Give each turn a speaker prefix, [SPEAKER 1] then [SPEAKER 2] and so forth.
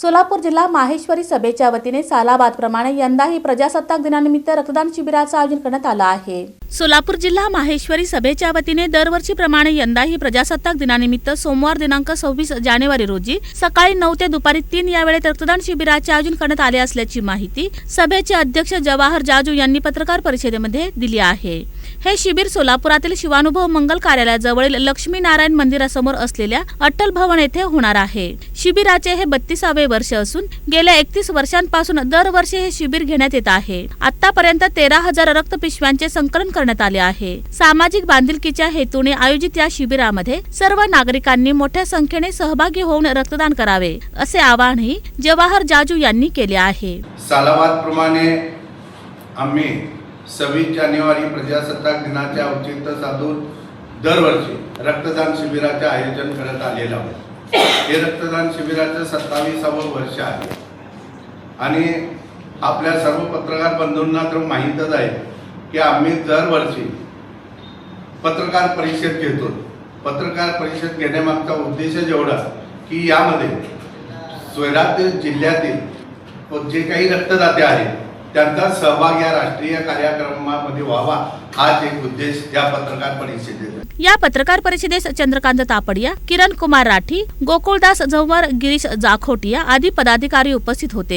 [SPEAKER 1] सोलापूर जिल्हा माहेश्वरी सभेच्या वतीने सालाबादप्रमाणे यंदाही प्रजासत्ताक दिनानिमित्त रक्तदान शिबिराचं आयोजन करण्यात आलं आहे. सोलापूर जिल्हा माहेश्वरी सभेच्या वतीने दरवर्षीप्रमाणे यंदाही प्रजासत्ताक दिनानिमित्त सोमवार दिनांक सव्वीस जानेवारी रोजी सकाळी नऊ ते दुपारी तीन या वेळेत रक्तदान शिबिराचे आयोजन करण्यात आले असल्याची माहिती सभेचे अध्यक्ष जवाहर जाजू यांनी पत्रकार परिषदेमध्ये दिली आहे. हे शिबिर सोलापुरातील शिवानुभव मंगल कार्यालयाजवळील लक्ष्मीनारायण मंदिरासमोर असलेल्या अटल भवन येथे होणार आहे. शिबिराचे हे बत्तीसावे वर्ष असून गेल्या एकतीस वर्षांपासून दरवर्षी हे शिबिर घेण्यात येत आहे. आतापर्यंत तेरा हजार रक्त पिशव्यांचे संकलन करण्यात आले आहे. सामाजिक बांधिलकीच्या हेतूने आयोजित या शिबिरामध्ये सर्व नागरिकांनी मोठ्या संख्येने सहभागी होऊन रक्तदान करावे असे आवाहनही जवाहर जाजू यांनी केले आहे.
[SPEAKER 2] सालाबादप्रमाणे आम्ही सव्वीस जानेवारी प्रजासत्ताक दिनाचे औचित्य साधून दरवर्षी रक्तदान शिबिराचे आयोजन करत आलेलं आहोत हे रक्तदान शिबिराचं सत्तावीसावं वर्ष आहे. आणि आपल्या सर्व पत्रकार बंधूंना तर माहीतच आहे की आम्ही दरवर्षी पत्रकार परिषद घेतो. पत्रकार परिषद घेण्यामागचा उद्देश एवढा की यामध्ये स्वराज्य जिल्ह्यातील जे काही रक्तदाते आहेत त्यांचा सहभाग या राष्ट्रीय कार्यक्रमामध्ये व्हावा हाच एक उद्देश या पत्रकार परिषदेत.
[SPEAKER 1] या पत्रकार परिषदेस चंद्रकांत तापडिया किरण कुमार राठी गोकुळदास झंवर गिरीश जाखोटिया आदी पदाधिकारी उपस्थित होते.